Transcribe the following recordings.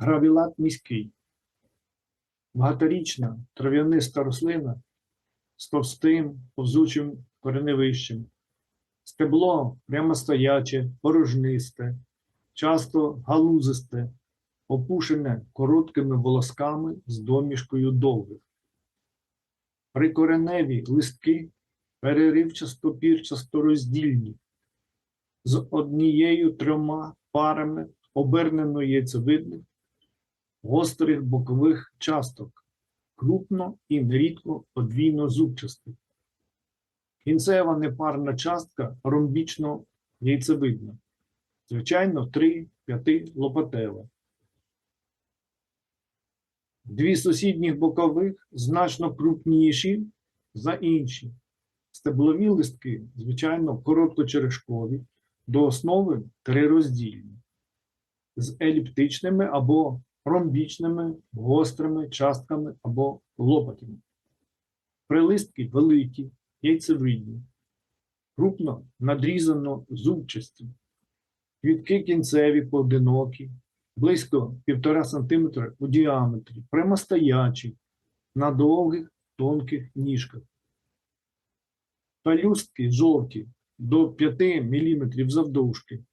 Гравілат міський. Багаторічна трав'яниста рослина з товстим повзучим кореневищем. Стебло прямостояче, порожнисте, часто галузисте, опушене короткими волосками з домішкою довгих. Прикореневі листки переривчасто пірчасто роздільні, з однією трьома парами обернено яйцевидних, гострих бокових часток, крупно і нерідко подвійно зубчастих. Кінцева непарна частка ромбічно яйцевидна, звичайно 3-5 лопатева. Дві сусідніх бокових значно крупніші за інші. Стеблові листки, звичайно, короткочерешкові, до основи трироздільні, з еліптичними або ромбічними гострими частками або лопатями. Прилистки великі, яйцевидні, крупно надрізано зубчасті, квітки кінцеві поодинокі, близько 1,5 см у діаметрі, прямостоячі, на довгих тонких ніжках. Пелюстки жовті до 5 мм завдовжки.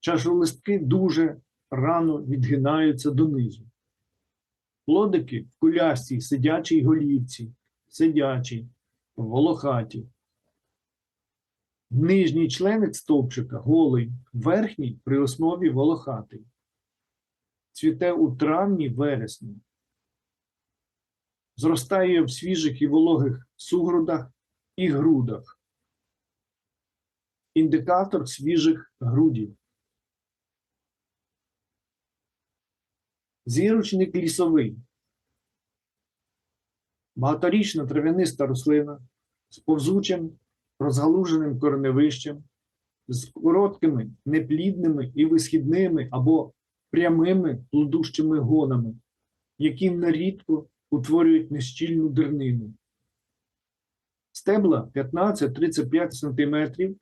Чашолистки дуже рано відгинаються донизу. Плодики в кулястій сидячій голівці, сидячі, волохаті. Нижній членик стовпчика голий, верхній при основі волохатий. Цвіте у травні-вересні. Зростає в свіжих і вологих сугрудах і грудах. Індикатор свіжих грудів. Зірочник лісовий. Багаторічна трав'яниста рослина з повзучим розгалуженим кореневищем, з короткими, неплідними і висхідними або прямими плодущими гонами, які нерідко утворюють нещільну дернину. Стебла 15-35 см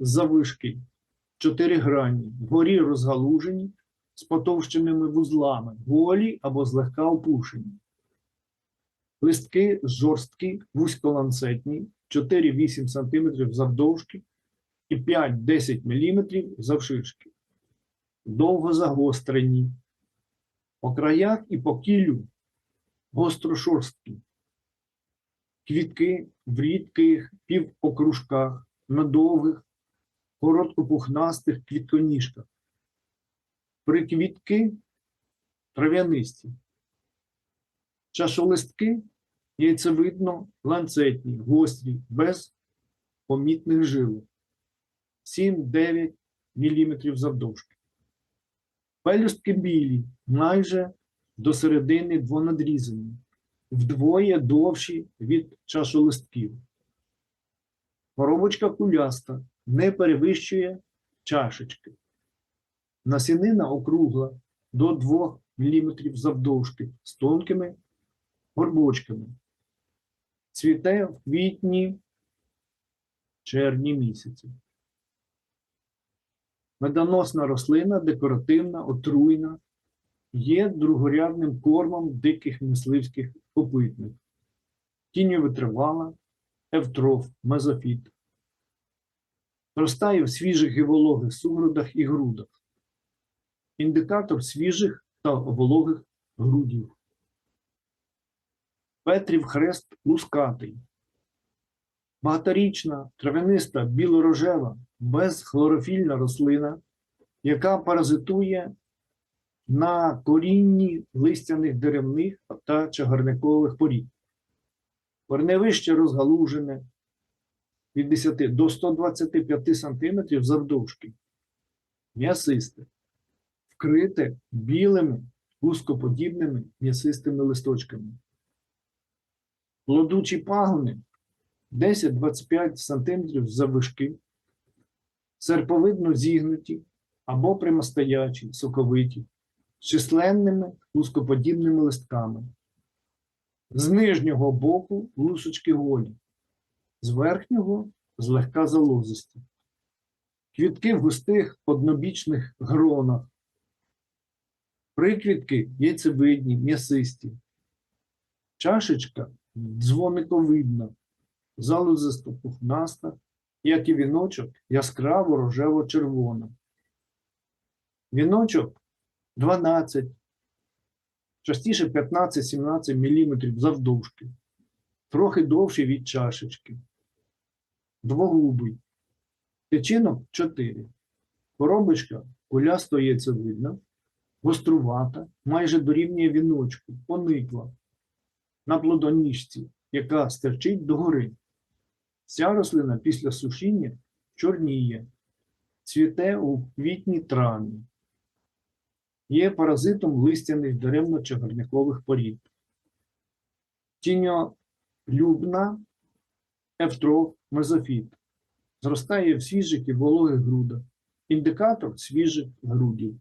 завишки, 4 грані, вгорі розгалужені з потовщеними вузлами, голі або злегка опушені. Листки жорсткі, вузьколанцетні, 4-8 см завдовжки і 5-10 мм завширшки. Довго загострені. По краях і по кілю гострошорсткі. Квітки в рідких півокружках, на довгих, короткопухнастих квітконіжках. Приквітки трав'янисті. Чашолистки яйцевидно ланцетні, гострі, без помітних жилок. 7-9 мм завдовжки. Пелюстки білі, майже до середини двонадрізані, вдвоє довші від чашолистків. Коробочка куляста не перевищує чашечки. Насінина округла до 2 мм завдовжки з тонкими горбочками. Цвіте в квітні червні місяці. Медоносна рослина, декоративна, отруйна, є другорядним кормом диких мисливських копитних. Тінню витривала, евтроф, мезофіт. Ростає в свіжих і вологих сугрудах і грудах. Індикатор свіжих та вологих грудів. Петрів хрест лускатий. Багаторічна, травяниста, білорожева, безхлорофільна рослина, яка паразитує на корінні листяних деревних та чагарникових порід. Корневище розгалужене від 10 до 125 см завдовжки, м'ясисте, вкрите білими вузкоподібними м'ясистими листочками. Плодучі пагони 10-25 см заввишки, серповидно зігнуті або прямостоячі, соковиті, з численними вузкоподібними листками. З нижнього боку лусочки голі, з верхнього злегка залозисті. Квітки в густих однобічних гронах. Приквітки яйцевидні, м'ясисті. Чашечка дзвониковидна, залозисто пухнаста, як і віночок яскраво рожево-червона. Віночок 12, частіше 15-17 мм завдовжки, трохи довший від чашечки. Двогубий. Тичинок 4. Коробочка кулясто яйцевидна, гострувата, майже дорівнює віночку, поникла на плодоніжці, яка стерчить догори. Ця рослина після сушіння чорніє, цвіте у квітні травні. Є паразитом листяних деревно-чагарникових порід. Тіньолюбна ефтроф мезофіт. Зростає в свіжих і вологих грудах. Індикатор свіжих грудів.